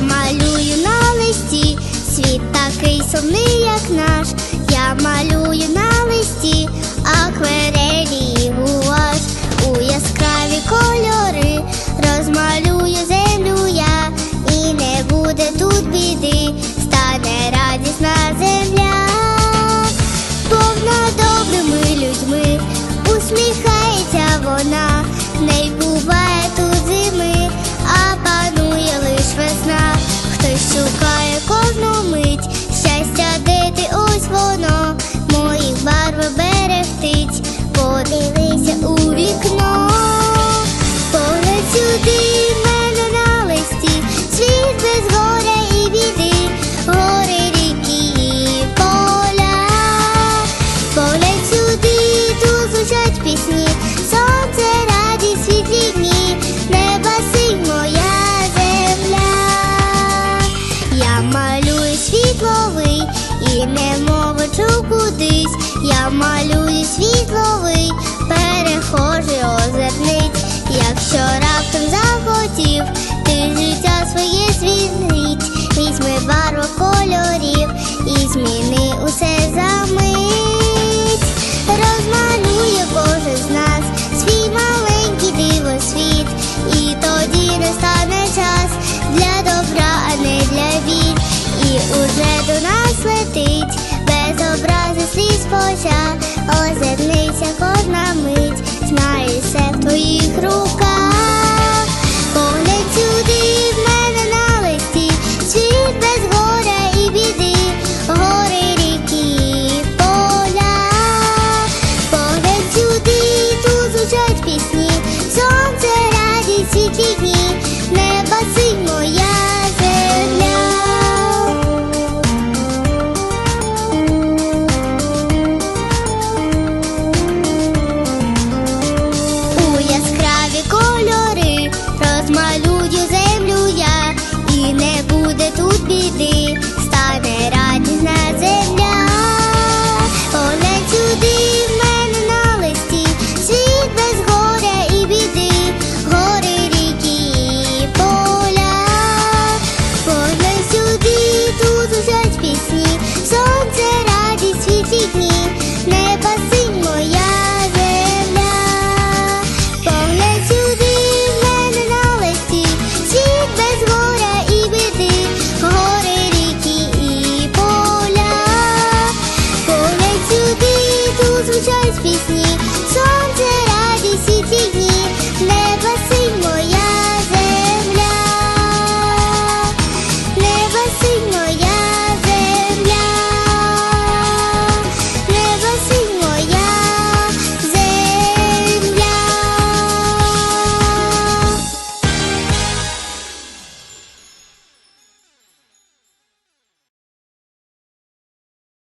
Малюю на листі, світ такий сумний, як наш. Я малюю на листі, акварель. Барви берегтить, подивися у вікно, погляд сюди мене на листі, світ без горя і біди, гори, ріки поля, погляд сюди, тут звучать пісні, сонце, радість, світлі дні, неба синь моя земля. Я малюю світловий і не мовичу кудись. Я малюю світловий, перехожий озерниць, Якщо раптом захотів, ти життя своє звільнить, візьми барву кольорів і зміни chegou na Sydney.